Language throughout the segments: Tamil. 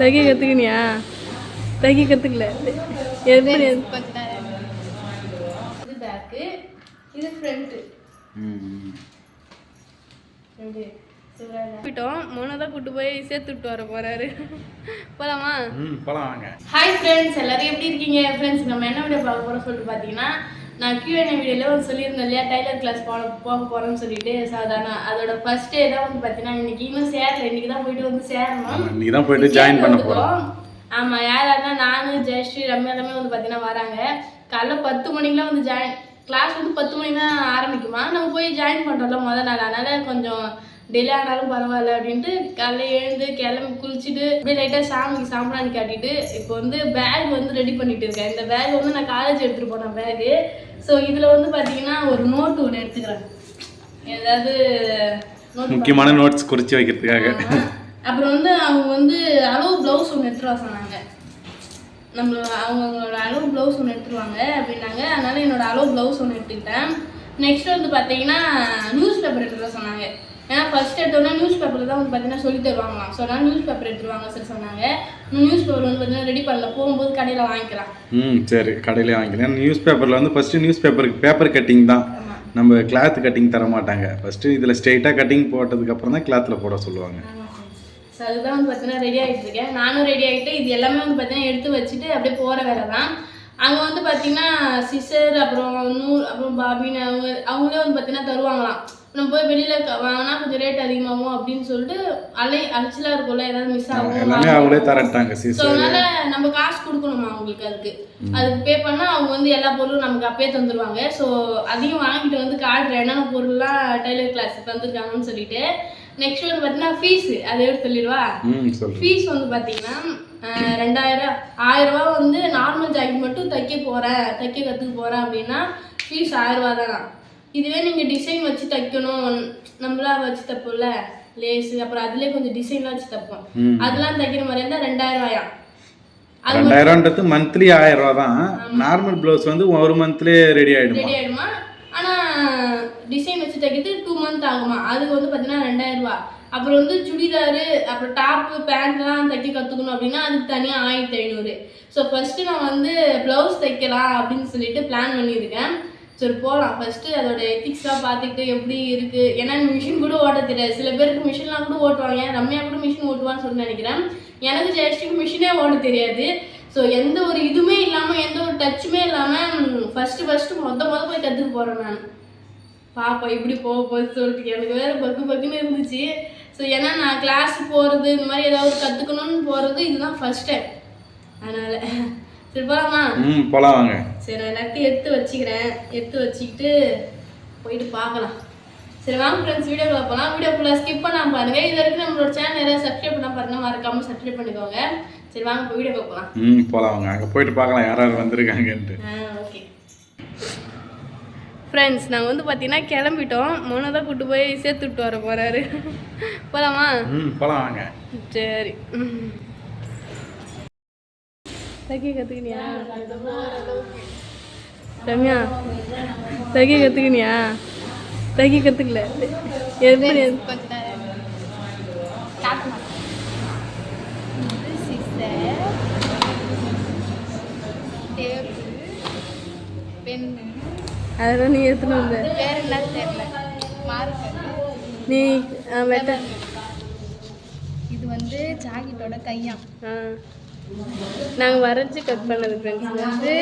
தைக்க கற்றுக்கினியா தைக்க கற்றுக்கல எப்படி இது பேக்கு இது ஃப்ரண்ட்டு போயிட்டோம் மோனை தான் கூட்டு போய் சேர்த்து விட்டு வர போறாரு. போலாமா? ம் போகலாம் வாங்க. ஹாய் ஃப்ரெண்ட்ஸ் எல்லாரும் எப்படி இருக்கீங்க? ஃப்ரெண்ட்ஸ் நம்ம என்ன வீடியோ பார்க்க போகிறோம் சொல்லிட்டு பார்த்தீங்கன்னா நான் கியூஎன்ஏ வீடியோவில் வந்து சொல்லியிருந்தேன் இல்லையா? டைலர் கிளாஸ் போக போக போகிறோம்னு சொல்லிட்டு சாதாரண அதோட ஃபர்ஸ்ட் டே தான் வந்து பார்த்தீங்கன்னா இன்னைக்கு இன்னும் சேரல. இன்னைக்கு தான் போயிட்டு வந்து சேரணும். இன்னைக்கு தான் போயிட்டு ஜாயின் பண்ண போகிறோம் ஆமாம் யார் யாருன்னா நானும் ஜெயஸ்ரீ ரம்யா எல்லாமே வந்து பார்த்தீங்கன்னா வராங்க. காலைல பத்து மணிக்கெலாம் வந்து ஜாயின் கிளாஸ் வந்து பத்து மணிக்கு தான் ஆரம்பிக்குமா? நம்ம போய் ஜாயின் பண்ணுறோம்ல முதல் நாள். அதனால கொஞ்சம் டிலே ஆனாலும் பரவாயில்ல அப்படின்ட்டு காலைல எழுந்து கிளம்பி குளிச்சுட்டு அப்படியே லைட்டாக சாமிக்கு சாம்பிராணி காட்டிட்டு இப்போ வந்து பேக் வந்து ரெடி பண்ணிட்டு இருக்கேன். இந்த பேக் வந்து நான் காலேஜ் எடுத்துகிட்டு போனேன் பேகு ஸோ இதில் வந்து பார்த்தீங்கன்னா ஒரு நோட்டு ஒன்று எடுத்துக்கிறேன். ஏதாவது நோட் முக்கியமான நோட்ஸ் குறித்து வைக்கிறதுக்காக. அப்புறம் வந்து அவங்க வந்து அளவு ப்ளவுஸ் ஒன்று எடுத்துட்டு வர சொன்னாங்க. நம்ம அவங்களோட அளவு ப்ளவுஸ் ஒன்று எடுத்துருவாங்க அப்படின்னாங்க. அதனால என்னோட அளவு ப்ளவுஸ் ஒன்று எடுத்துக்கிட்டேன். நெக்ஸ்ட் வந்து பார்த்தீங்கன்னா நியூஸ் பேப்பர் எடுத்துட்டு வர சொன்னாங்க. ஏன்னா ஃபர்ஸ்ட் எடுத்தோன்னா நியூஸ் பேப்பரில் தான் வந்து பார்த்தீங்கன்னா சொல்லி தருவாங்களாம். ஸோ அதனால நியூஸ் பேப்பர் எடுத்துருவாங்க சொல்லி சொன்னாங்க. நியூஸ் பேப்பர் வந்து பார்த்தீங்கன்னா ரெடி பண்ணல. போகும்போது கடையில் வாங்கிக்கலாம். ம் சரி. கடையிலே வாங்கிக்கலாம். நியூஸ் பேப்பரில் வந்து ஃபஸ்ட்டு நியூஸ் பேப்பருக்கு பேப்பர் கட்டிங் தான் நம்ம கிளாத் கட்டிங் தர மாட்டாங்க. ஃபஸ்ட்டு இதில் ஸ்ட்ரெயிட்டாக கட்டிங் போட்டதுக்கப்புறம் தான் கிளாத்தில் போட சொல்லுவாங்க. ஸோ அதுதான் வந்து பார்த்தீங்கன்னா ரெடி ஆகிட்டு இருக்கேன் நானும் ரெடி ஆகிட்டு இது எல்லாமே வந்து பார்த்தீங்கன்னா எடுத்து வச்சுட்டு அப்படியே போகிற வேலை தான். அங்கே வந்து பார்த்தீங்கன்னா சிசர் அப்புறம் நூல் அப்புறம் பாபின்னு அவங்க அவங்களே வந்து பார்த்தீங்கன்னா தருவாங்களாம். நம்ம போய் வெளியில் வாங்கினா கொஞ்சம் ரேட் அதிகமாகும் அப்படின்னு சொல்லிட்டு அலை அலைச்சலாக இருக்கும்ல ஏதாவது மிஸ் ஆகும் எல்லாமே அவங்களே தரட்டாங்க ஸோ அதனால நம்ம காசு கொடுக்கணுமா அவங்களுக்கு அதுக்கு? அதுக்கு பே பண்ணால் அவங்க வந்து எல்லா பொருளும் நமக்கு அப்பயே தந்துடுவாங்க ஸோ அதையும் வாங்கிட்டு வந்து காட்டுறேன். என்னென்ன பொருள்லாம் டைலர் கிளாஸ் தந்துருக்காங்கன்னு சொல்லிட்டு. நெக்ஸ்ட் வந்து பார்த்தீங்கன்னா ஃபீஸு அதை சொல்லிடுவா? ஃபீஸ் வந்து பார்த்தீங்கன்னா ரெண்டாயிரம் ஆயிரம் ரூபாய் வந்து நார்மல் ஜாக்கெட் மட்டும் தைக்க போகிறேன் தைக்க கற்றுக்க போகிறேன் அப்படின்னா ஃபீஸ் ஆயிரம் ரூபா தானா. இதுவே நீங்கள் டிசைன் வச்சு தைக்கணும். நம்மளா வச்சு தைப்போம்ல? லேஸு அப்புறம் அதுலேயே கொஞ்சம் டிசைன்லாம் வச்சு தைப்போம். அதெல்லாம் தைக்கிற மாதிரி இருந்தால் ரெண்டாயிரம் ரூபாயா? அது ரெண்டாயிரம்ன்றது மந்த்லி ஆயிரம் ரூபா தான். நார்மல் ப்ளவுஸ் வந்து ஒரு மந்த்லேயே ரெடி ஆகிடுமா ரெடி ஆகிடுமா ஆனால் டிசைன் வச்சு தைக்கிறது டூ மந்த் ஆகுமா? அதுக்கு வந்து பார்த்தீங்கன்னா ரெண்டாயிரம் ரூபா. அப்புறம் வந்து சுடிதாரு அப்புறம் டாப்பு பேண்ட்லாம் தைக்க கற்றுக்கணும் அப்படின்னா அதுக்கு தனியாக ஆயிரத்தி ஐநூறு. ஸோ ஃபஸ்ட்டு நான் வந்து ப்ளவுஸ் தைக்கலாம் அப்படின்னு சொல்லிட்டு பிளான் பண்ணியிருக்கேன். சரி போகலாம் ஃபஸ்ட்டு அதோட எத்திக்ஸ்லாம் பார்த்துட்டு எப்படி இருக்குது ஏன்னா மிஷின் கூட ஓட்ட தெரியாது. சில பேருக்கு மிஷின்லாம் கூட ஓட்டுவாங்க. ரம்யா கூட மிஷின் ஓட்டுவான்னு சொல்லி நினைக்கிறேன். எனக்கு ஜெயஸ்டிக்கு மிஷினே ஓட்ட தெரியாது. ஸோ எந்த ஒரு இதுவுமே இல்லாமல் எந்த ஒரு டச்சுமே இல்லாமல் ஃபஸ்ட்டு ஃபஸ்ட்டு மொத்த மொதல் போய் கற்றுக்க போகிறேன் நான். பாப்பா இப்படி போக போகுது சொல்லிட்டு எனக்கு வேறு பக்கு பக்குன்னு இருந்துச்சு. ஸோ ஏன்னா நான் கிளாஸ் போகிறது இந்த மாதிரி ஏதாவது கற்றுக்கணும்னு போகிறது இதுதான் ஃபஸ்ட் டைம் அதனால் சரி போகலாமா ம் போகலாம் வாங்க. சரி நான் எல்லாத்தையும் எடுத்து வச்சுக்கிறேன். எடுத்து வச்சுக்கிட்டு போயிட்டு பார்க்கலாம். சரி வாங்க ஃப்ரெண்ட்ஸ் வீடியோக்குள்ள போகலாம் வீடியோ ஃபுல்லாக ஸ்கிப் பண்ணாம பாருங்க. இது வரைக்கும் நம்மளோட சேனல் யாராவது சப்ஸ்கிரைப் பண்ணாம பாருங்க. மறக்காம சப்ஸ்கிரைப் பண்ணிக்கோங்க. சரி வாங்க இப்போ வீடியோ போகலாம் ம் போகலாம் வாங்க. அங்கே போயிட்டு பார்க்கலாம் யார் யார் வந்திருக்காங்கன்ட்டு. ஆ ஓகே ஃப்ரெண்ட்ஸ் நாங்கள் வந்து பார்த்தீங்கன்னா கிளம்பிட்டோம். மோனை தான் கூட்டு போய் சேர்த்து விட்டு வர போறாரு. போலாமா? ம் போகலாம் வாங்க. சரி. ம். தைக்க கற்றுக்கினியா ரம்யா தைக்க கற்றுக்கினியா தைக்க கற்றுக்கல எப்படி அதெல்லாம் நீ எடுத்துன்னு வந்த. நீ வெட்ட இது வந்து ஜாக்கெட்டோட கையாம். ஆ. நாங்கள் வரைஞ்சி கட் பண்ணது ஃப்ரெண்ட்ஸ் வந்து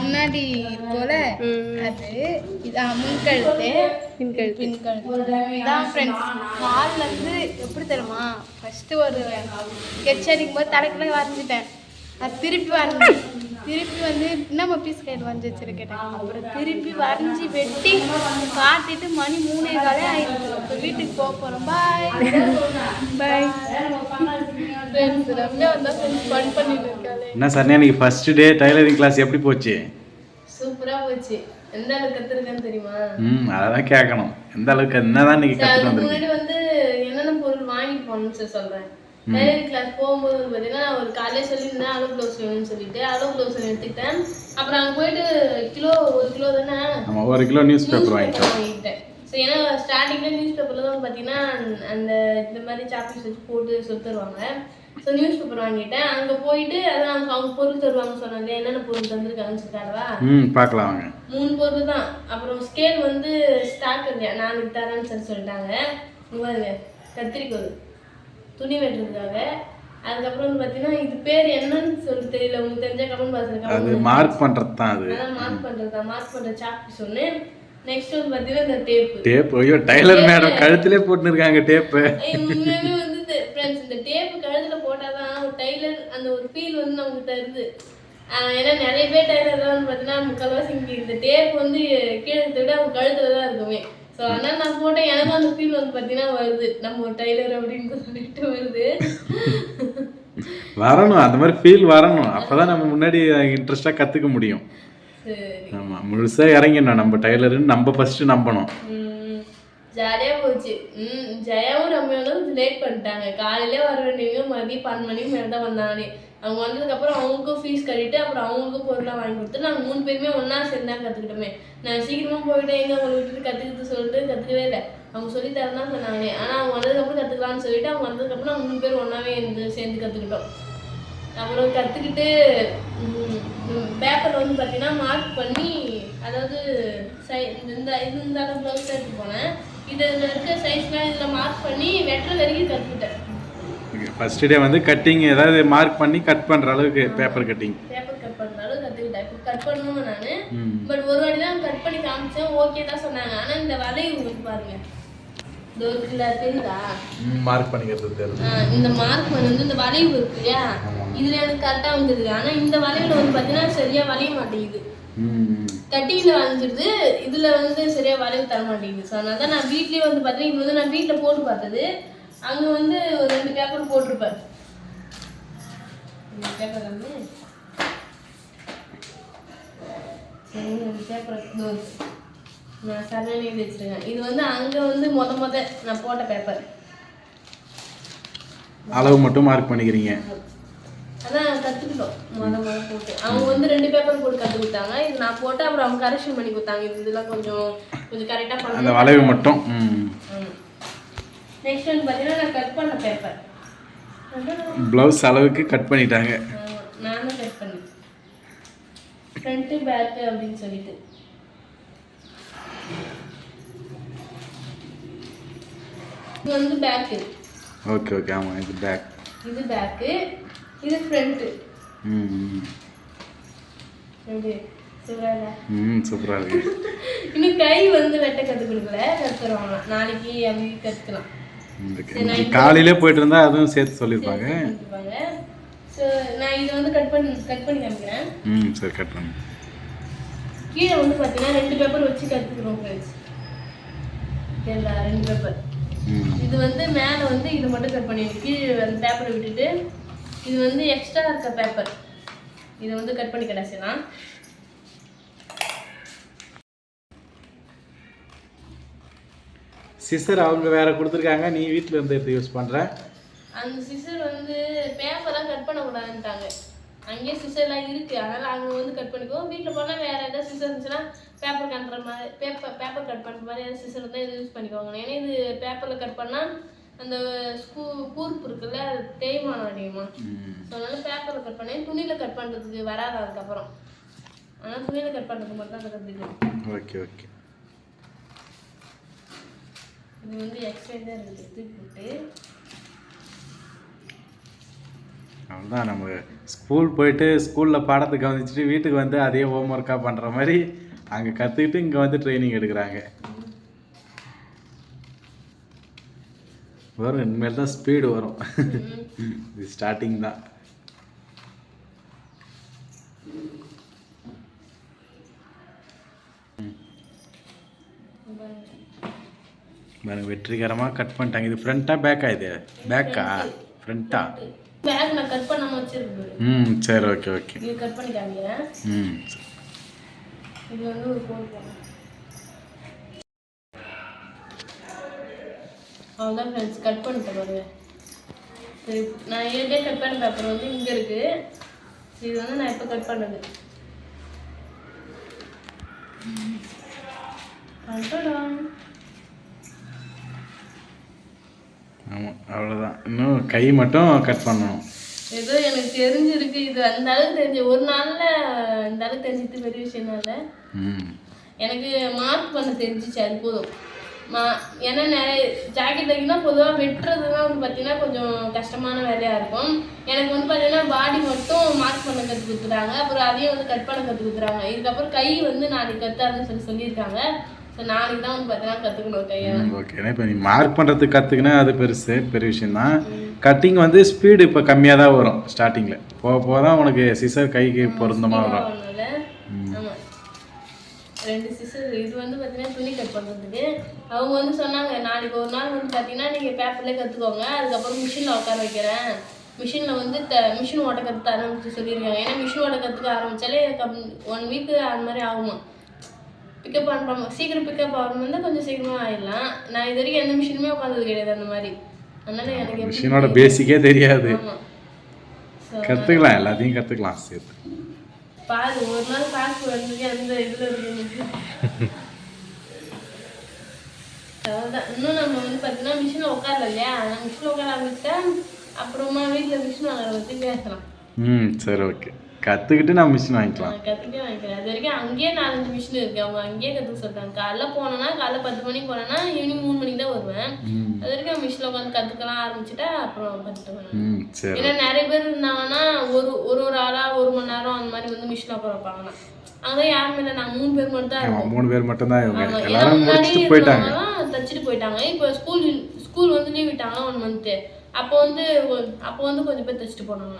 முன்னாடி போல அது இதான் முன்கழுத்து பின்கழுத்து பின்கழுத்து. இதான் ஃப்ரெண்ட்ஸ் காலில் இருந்து எப்படி தெரியுமா? ஃபஸ்ட்டு ஒரு ஸ்கெட்ச் அடிக்கும் போது தலைக்குள்ள வரைஞ்சிட்டேன். அது திருப்பி வரைஞ்சேன் திருப்பி வந்து என்னம்மா பீஸ் கையில் வரைஞ்சி வச்சிருக்கேன். அப்புறம் திருப்பி வரைஞ்சி வெட்டி காட்டிட்டு மணி மூணே காலே ஆயிடுச்சு. இப்போ வீட்டுக்கு போக போகிறோம் பாய் பாய் ஃப்ரெண்ட்ஸ் ரம்யா வந்தால் ஃப்ரெண்ட்ஸ் ஃபன் பண்ணிட்டு இருக்காளே. என்ன சார் இன்னைக்கு ஃபர்ஸ்ட் டே டைலரிங் கிளாஸ் எப்படி போச்சு? சூப்பராக போச்சு. எந்த அளவுக்கு கற்றுருக்கேன்னு தெரியுமா? ம் அதை தான் கேட்கணும் எந்த அளவுக்கு என்னதான் சரி, வந்திருக்கீங்க முன்னாடி வந்து என்னென்ன பொருள் வாங்கிட்டு போகணும்னு சொல்லி சொல்றேன். டைலரிங் கிளாஸ் போகும்போது வந்து பார்த்தீங்கன்னா ஒரு காலையில சொல்லியிருந்தேன் அளவு ப்ளவுஸ் வேணும்னு சொல்லிட்டு. அளவு ப்ளவுஸ் எடுத்துக்கிட்டேன். அப்புறம் அங்கே போயிட்டு கிலோ ஒரு கிலோ தானே? ஒரு கிலோ நியூஸ் பேப்பர் வாங்கிட்டேன். ஸோ ஏன்னா ஸ்டார்டிங்கில் நியூஸ் பேப்பரில் தான் பார்த்தீங்கன்னா அந்த இந்த மாதிரி சாப்பீஸ் வச்சு போட்டு சொல்லி தருவாங்க ஸோ நியூஸ் பேப்பர் வாங்கிட்டேன். அங்கே போயிட்டு அதான் அவங்க அவங்க பொருள் தருவாங்க சொன்னாங்க. என்னென்ன பொருள் தந்திருக்காங்கன்னு சொல்லிட்டாரவா ம் பார்க்கலாம் வாங்க. மூணு பொருள் தான். அப்புறம் ஸ்கேல் வந்து ஸ்டாக் இல்லையா நாளைக்கு தரேன்னு சொல்லி சொல்லிட்டாங்க. பாருங்க கத்திரிக்கோல் துணி வெட்டுறதுக்காக. அதுக்கப்புறம் வந்து பார்த்தீங்கன்னா இது பேர் என்னன்னு சொல்லி தெரியல. உங்களுக்கு தெரிஞ்ச கமெண்ட் பாக்ஸில் அது மார்க் பண்ணுறது தான் அது. அதான் மார்க் பண்ணுறது மார்க் பண்ணுற சாக் ஒன்று நெக்ஸ்ட் வந்து பார்த்தீங்கன்னா இந்த டேப்பு டேப் ஐயோ டைலர் மேடம் கழுத்திலே போட்டுன்னு இருக்காங்க டேப்பு வந்து ஃப்ரெண்ட்ஸ் இந்த டேப்பு கழுத்துல போட்டாதான் ஒரு டைலர் அந்த ஒரு ஃபீல் வந்து நமக்கு தருது. ஏன்னா நிறைய பேர் டைலர்லாம் வந்து பார்த்தீங்கன்னா முக்கால்வாசி இங்க இந்த டேப் வந்து கீழே விட அவங்க கழுத்துல தான் இருக்குமே. ஸோ அதனால நான் போட்டேன். எனக்கும் அந்த ஃபீல் வந்து பார்த்தீங்கன்னா வருது. நம்ம ஒரு டைலர் அப்படின்னு சொல்லிட்டு வருது. வரணும். அந்த மாதிரி ஃபீல் வரணும். அப்பதான் நம்ம முன்னாடி இன்ட்ரெஸ்டாக கற்றுக்க முடியும். ஆமாம் முழுசாக இறங்கிடணும். நம்ம டைலருன்னு நம்ம ஃபஸ்ட்டு நம்பணும். ஜாலியாக போச்சு. ம் ஜெயாவும் ரம்யாவும் லேட் பண்ணிட்டாங்க. காலையிலே வர வேண்டியவங்க மதியம் பன்னெண்டு மணிக்கு மேலே தான் வந்தாங்களே அவங்க வந்ததுக்கப்புறம் அவங்களுக்கும் ஃபீஸ் கட்டிட்டு அப்புறம் அவங்களுக்கும் பொருளாக வாங்கி கொடுத்து நாங்கள் மூணு பேருமே ஒன்றா சேர்ந்து தான் கற்றுக்கிட்டோமே நான் சீக்கிரமாக போயிட்டேன் எங்கே அவங்க விட்டுட்டு கற்றுக்கிட்டு சொல்லிட்டு கற்றுக்கவே இல்லை. அவங்க சொல்லி தரதான் சொன்னாங்களே. ஆனால் அவங்க வந்ததுக்கப்புறம் கற்றுக்கலாம்னு சொல்லிட்டு அவங்க வந்ததுக்கப்புறம் நாங்கள் மூணு பேர் ஒன்றாவே இருந்து சேர்ந்து கற்றுக்கிட்டோம் அப்புறம் கற்றுக்கிட்டு பேப்பரில் வந்து பார்த்தீங்கன்னா மார்க் பண்ணி அதாவது சை இந்த இது இந்த அளவு ப்ளவுஸ் எடுத்து போனேன். இதில் இருக்க சைஸ்லாம் இதில் மார்க் பண்ணி வெட்டுற வரைக்கும் கற்றுக்கிட்டேன் ஃபர்ஸ்ட் டே வந்து கட்டிங் ஏதாவது மார்க் பண்ணி கட் பண்ணுற அளவுக்கு பேப்பர் கட்டிங் பேப்பர் கட் பண்ணுறாலும் கற்றுக்கிட்டேன் இப்போ கட் பண்ணணும் நான் பட் ஒரு வாட்டி தான் கட் பண்ணி காமிச்சேன். ஓகே தான் சொன்னாங்க. ஆனால் இந்த வளைவு உங்களுக்கு பாருங்க. இந்த ஒரு இருக்குல்ல தெரியுதா மார்க் பண்ணிக்கிறது தெரியும் ஆஹ் இந்த மார்க் வந்து இந்த வளைவு இருக்கு இல்லையா? இதுல எனக்கு கரெக்டாக வந்துருது. ஆனா இந்த வளைவுல வந்து பார்த்தீங்கன்னா சரியா வளைய மாட்டேங்குது. ம் கட்டிங்ல வளைஞ்சிருது. இதுல வந்து சரியா வளைவு தர மாட்டேங்குது. ஸோ அதனால தான் நான் வீட்லயே வந்து பார்த்தீங்கன்னா இது வந்து நான் வீட்ல போட்டு பார்த்தது. அங்க வந்து ஒரு ரெண்டு பேப்பர் போட்டிருப்பேன் பேப்பர் வந்து? சரி பேப்பர் நான் சரணி வச்சிருக்கேன். இது வந்து அங்க வந்து மொத மொத நான் போட்ட பேப்பர் அளவு மட்டும் மார்க் பண்ணிக்கிறீங்க. அதான் கற்றுக்கிட்டோம் முத முத போட்டு. அவங்க வந்து ரெண்டு பேப்பர் போட்டு கற்றுக் கொடுத்தாங்க இது நான் போட்டு அப்புறம் அவங்க கரெக்ஷன் பண்ணி கொடுத்தாங்க. இது இதெல்லாம் கொஞ்சம் கொஞ்சம் கரெக்டாக அந்த பண்ணணும் வளைவு மட்டும். நெக்ஸ்ட் வந்து பார்த்தீங்கன்னா நான் கட் பண்ண பேப்பர் ப்ளவுஸ் அளவுக்கு கட் பண்ணிட்டாங்க. நானும் கட் பண்ணேன். ஃப்ரண்ட்டு பேக்கு அப்படின்னு சொல்லிட்டு. இது வந்து பேக்கு ஓகே ஓகே ஆமாம் இது பேக் இது பேக்கு இது ஃப்ரண்ட்டு ம். எப்படி? சூப்பராக ம் சூப்பராக இருக்கு. இன்னும் கை வந்து வெட்ட கற்றுக் கொடுக்கல. கற்றுருவாங்க நாளைக்கு அப்படி கற்றுக்கலாம் இந்த காலையிலே போயிட்டு இருந்தா அதுவும் சேர்த்து சொல்லியிருப்பாங்க. கற்றுப்பாங்க ஸோ நான் இதை வந்து கட் பண்ணி கட் பண்ணி காமிக்கிறேன். ம் சரி கட் பண்ணு. கீழே வந்து பார்த்தீங்கன்னா ரெண்டு பேப்பர் வச்சு கற்றுக்குறோம் ஃப்ரெண்ட்ஸ் ரெண்டு பேப்பர் இது வந்து மேலே வந்து இது மட்டும் கட் பண்ணிடுங்க. கீழே அந்த பேப்பரை விட்டுட்டு இது வந்து எக்ஸ்ட்ரா இருக்க பேப்பர் இதை வந்து கட் பண்ணி கிடச்சிடலாம் சிஸ்டர் அவங்க வேற கொடுத்துருக்காங்க. நீ வீட்டில் இருந்து எடுத்து யூஸ் பண்ணுற அந்த சிசர் வந்து பேப்பர்லாம் கட் பண்ணக்கூடாதுன்ட்டாங்க. அங்கேயே சிசர்லாம் இருக்கு. அதனால அங்கே வந்து கட் பண்ணிக்கோ வீட்டில் போனால் வேற ஏதாவது சிசர் இருந்துச்சுன்னா பேப்பர் கட்டுற மாதிரி பேப்பர் பேப்பர் கட் பண்ணுற மாதிரி ஏதாவது சிசர் இருந்தால் இது யூஸ் பண்ணிக்கோங்க. ஏன்னா இது பேப்பரில் கட் பண்ணால் அந்த ஸ்கூ கூர்ப்பு இருக்குல்ல அது தேய்மானம் அதிகமா. ம். ஸோ அதனால பேப்பரில் கட் பண்ணேன் துணியில் கட் பண்ணுறதுக்கு வராது அதுக்கப்புறம். ஆனால் துணியில் கட் பண்ணுறதுக்கு மட்டும் அதை கற்றுக்கணும் ஓகே ஓகே. இது வந்து எக்ஸ்ட்ரா இருக்குது. போட்டு. அவ்வளோதான் நம்ம ஸ்கூல் போயிட்டு ஸ்கூலில் பாடத்தை கவனிச்சுட்டு வீட்டுக்கு வந்து அதே ஹோம் ஒர்க்காக பண்ணுற மாதிரி அங்கே கற்றுக்கிட்டு இங்கே வந்து ட்ரைனிங் எடுக்கிறாங்க. வரும். இனிமேல் தான் ஸ்பீடு வரும். இது ஸ்டார்டிங் தான். பாருங்க வெற்றிகரமாக கட் பண்ணிட்டாங்க. இது ஃப்ரண்ட்டா பேக்கா இது? பேக்கா ஃப்ரண்ட்டா ம் சரி ஓகே ஓகே ம் இது வந்து ஒரு கோல் போடணும் அவ்வளோதான் ஃப்ரெண்ட்ஸ் கட் பண்ணிட்டேன் பாருங்க. சரி நான் ஏற்கனவே கட் பண்ண பேப்பர் வந்து இங்கே இருக்கு. இது வந்து நான் இப்போ கட் பண்ணது. ஆமாம் அவ்வளோதான் இன்னும் கை மட்டும் கட் பண்ணணும். ஏதோ எனக்கு தெரிஞ்சிருக்கு. இது அந்த அளவுக்கு தெரிஞ்சு ஒரு நாள்ல இந்த அளவுக்கு தெரிஞ்சது பெரிய விஷயம் இல்லை எனக்கு மார்க் பண்ண தெரிஞ்சிச்சு அது போதும். ஏன்னா நிறைய ஜாக்கெட் தைக்கணும் பொதுவாக வெட்டுறதுலாம் வந்து பார்த்தீங்கன்னா கொஞ்சம் கஷ்டமான வேலையாக இருக்கும். எனக்கு வந்து பார்த்தீங்கன்னா பாடி மட்டும் மார்க் பண்ண கற்றுக் கொடுத்துறாங்க அப்புறம் அதையும் வந்து கட் பண்ண கற்றுக் கொடுத்துறாங்க இதுக்கப்புறம் கை வந்து நாளைக்கு கற்றாருன்னு சொல்லி சொல்லியிருக்காங்க. ஸோ நாளைக்கு தான் வந்து பார்த்தீங்கன்னா கற்றுக்கணும் கையை. ஓகே இப்போ நீ மார்க் பண்ணுறதுக்கு கற்றுக்கினா அது பெருசு பெரிய விஷயம்தான் கட்டிங் வந்து ஸ்பீடு இப்போ கம்மியாக தான் வரும் ஸ்டார்டிங்கில் போக போக தான் உனக்கு சிசர் கைக்கு பொருந்தமாக வரும். பண்ணல ஆமா. ரெண்டு சிஸ்டர் இது வந்து பார்த்தீங்கன்னா துணி கட் பண்ணுறதுக்கு அவங்க வந்து சொன்னாங்க நாளைக்கு ஒரு நாள் வந்து பார்த்தீங்கன்னா நீங்கள் பேப்பர்லேயே கற்றுக்கோங்க அதுக்கப்புறம் மிஷினில் உட்கார வைக்கிறேன். மிஷினில் வந்து த மிஷின் ஓட்ட கற்று ஆரம்பிச்சு சொல்லியிருக்காங்க. ஏன்னா மிஷின் ஓட்ட கற்றுக்க ஆரம்பித்தாலே ஒன் வீக் அந்த மாதிரி ஆகுமா? பிக்கப் பண்ணுறோம் சீக்கிரம் பிக்கப் ஆகணும் வந்து கொஞ்சம் சீக்கிரமாக ஆயிடலாம். நான் இது வரைக்கும் எந்த மிஷினுமே உட்காந்தது கிடையாது அந்த மாதிரி. அதனால எனக்கு மிஷினோட பேசிக்கே தெரியாது. கற்றுக்கலாம் எல்லாத்தையும் கற்றுக்கலாம் சேர்த்து. பாரு ஒரு நாள் காசு வந்து அந்த இதுல இருக்கு இன்னும் நம்ம வந்து பார்த்தீங்கன்னா மிஷினில் உட்காரல இல்லையா? நான் மிஷினில் உட்கார ஆரம்பிச்சிட்டா அப்புறமா வீட்டில் மிஷின் வாங்குறத பற்றி பேசலாம். ம் சரி ஓகே கற்றுக்கிட்டு நான் மிஷின் வாங்கிக்கலாம். நான் கற்றுக்கே வாங்கிக்கிறேன். அது வரைக்கும் அங்கேயே நாலஞ்சு மிஷின் இருக்கு. அவங்க அங்கேயே கற்றுக்க சொல்லிட்டாங்க காலைல போனேன்னா காலைல பத்து மணிக்கு போனேன்னா ஈவினிங் மூணு மணிக்கு தான் வருவேன். அது வரைக்கும் மிஷினில் உட்காந்து கற்றுக்கலாம் ஆரம்பிச்சுட்டா அப்புறம் சரி. ஏன்னா நிறைய பேர் இருந்தாங்கன்னா ஒரு ஒரு ஒரு ஆளா ஒரு மணி நேரம் அந்த மாதிரி வந்து மிஷினில் உட்கார வைப்பாங்கன்னா அங்கே யாருமே இல்லை நாங்கள் மூணு பேர் மட்டும் தான் மூணு பேர் மட்டும்தான் இவங்க. ஆமா, ஏன்னா எல்லாரும் முடிச்சுட்டு போயிட்டாங்க. தச்சுட்டு போயிட்டாங்க. இப்போ ஸ்கூல் ஸ்கூல் வந்து லீவ் விட்டாங்க ஒன் மந்த்து அப்போ வந்து அப்போ வந்து கொஞ்சம் பேர் தச்சுட்டு போனாங்க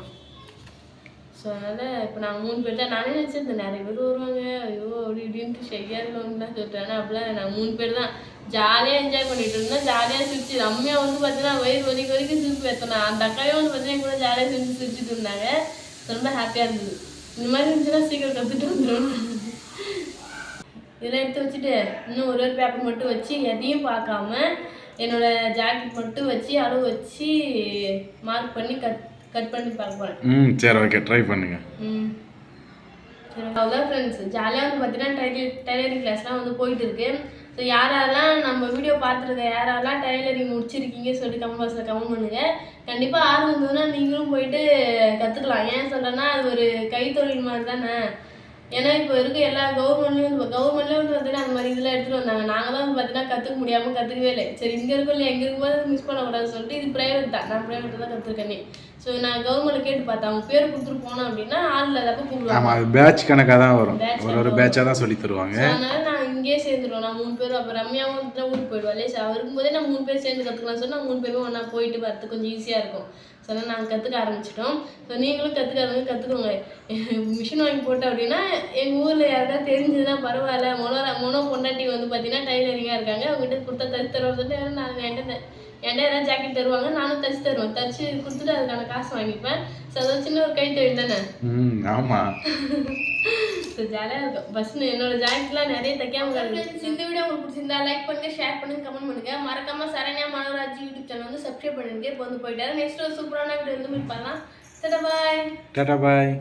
ஸோ அதனால் இப்போ நாங்கள் மூணு பேர் தான் நானே நினச்சிருந்தேன் நிறைய பேர் வருவாங்க. ஐயோ அப்படி இப்படின்ட்டு ஷெய்யாக இருக்கணும்னு சொல்லிட்டு. ஆனால் அப்படிலாம் நாங்கள் மூணு பேர் தான் ஜாலியாக என்ஜாய் பண்ணிட்டு இருந்தோம். ஜாலியாக சிரிச்சு ரம்யா வந்து பார்த்தீங்கன்னா வயிறு வரைக்கும் வரைக்கும் சிரிப்பு ஏற்றணும் அந்த அக்காயும் வந்து பார்த்தீங்கன்னா கூட ஜாலியாக சிரிச்சு சிரிச்சுட்டு இருந்தாங்க. ரொம்ப ஹாப்பியாக இருந்தது. இந்த மாதிரி இருந்துச்சுன்னா சீக்கிரம் கற்றுட்டு வந்துடும் இதெல்லாம் எடுத்து வச்சுட்டு இன்னும் ஒரு ஒரு பேப்பர் மட்டும் வச்சு எதையும் பார்க்காம என்னோடய ஜாக்கெட் மட்டும் வச்சு அளவு வச்சு மார்க் பண்ணி கட் கட் பண்ணி பார்க்க ம் சரி ஓகே ட்ரை பண்ணுங்க. ம். அவ்வளோதான் ஃப்ரெண்ட்ஸ் ஜாலியாக வந்து பார்த்தீங்கன்னா டைலர் டைலரிங் கிளாஸ்லாம் வந்து போயிட்டு இருக்கு. ஸோ யாரெல்லாம் நம்ம வீடியோ பார்த்துருக்க யாரெல்லாம் டைலரிங் முடிச்சிருக்கீங்க சொல்லிட்டு கமெண்ட் பாக்ஸில் கமெண்ட் பண்ணுங்க. கண்டிப்பாக ஆர்வம் இருந்ததுன்னா நீங்களும் போயிட்டு கற்றுக்கலாம் ஏன் சொல்கிறேன்னா அது ஒரு கைத்தொழில் மாதிரி தானே. ஏன்னா இப்போ இருக்க எல்லா கவர்மெண்ட்லேயும் வந்து கவர்மெண்ட்லேயும் வந்து பார்த்தீங்கன்னா அந்த மாதிரி இதெல்லாம் எடுத்துகிட்டு வந்தாங்க. நாங்கள் தான் வந்து பார்த்தீங்கன்னா கற்றுக்க முடியாமல் கற்றுக்கவே இல்லை. சரி இங்கே இருக்கோம் இல்லை எங்கே இருக்கும்போது மிஸ் பண்ணக்கூடாதுன்னு சொல்லிட்டு இது ப்ரைவேட் தான். நான் ப்ரைவேட் தான் கற்றுருக்கேனே ஸோ நான் கவர்மெண்ட்டில் கேட்டு பார்த்தேன். அவங்க பேர் கொடுத்துட்டு போனோம் அப்படின்னா ஆள் இல்லாதப்ப கூப்பிடுவாங்க. ஆமாம் அது பேட்ச் கணக்காக தான் வரும். ஒரு ஒரு பேட்சாக தான் சொல்லி தருவாங்க. அதனால இங்கேயே சேர்ந்துருவோம். நான் மூணு பேரும் அப்போ ரம்யாவும் ஊருக்கு போயிடுவாள் ஸோ அவர் இருக்கும்போதே நான் மூணு பேர் சேர்ந்து கற்றுக்கலாம் சொன்னா மூணு பேரும் ஒன்றா போயிட்டு வரது கொஞ்சம் ஈஸியாக இருக்கும். ஸோ நாங்கள் கற்றுக்க ஆரம்பிச்சிட்டோம். ஸோ நீங்களும் கற்றுக்காதவங்க கற்றுக்கோங்க மிஷின் வாங்கி போட்டோம் அப்படின்னா எங்கள் ஊரில் யாருக்காவது தெரிஞ்சதுன்னா பரவாயில்ல. மொனோ மொனோ பொண்டாட்டி வந்து பார்த்தீங்கன்னா டைலரிங்காக இருக்காங்க. அவங்ககிட்ட கொடுத்தா தச்சு தருவாங்க நான் என்கிட்ட என்கிட்ட ஏதாவது ஜாக்கெட் தருவாங்க நானும் தச்சு தருவேன். தச்சு கொடுத்துட்டு அதுக்கான காசு வாங்கிப்பேன். ஸோ அது சின்ன ஒரு கை தொழில் தானே? ம் ஆமாம் ஜாலியாக இருக்கும் பஸ் என்னோட ஜாக்கெட்லாம் நிறைய தைக்காம கிடக்கு இந்த வீடியோ உங்களுக்கு பிடிச்சிருந்தா லைக் பண்ணுங்க ஷேர் பண்ணுங்க கமெண்ட் பண்ணுங்க. மறக்காம சரண்யா மனோராஜ் யூடியூப் சேனல் வந்து சப்ஸ்கிரைப் பண்ணுங்க இப்போ வந்து போயிட்டாரு. நெக்ஸ்ட் ஒரு சூப்பரான வீடியோ வந்து மீட் பண்ணலாம். பாய் டாடா பாய்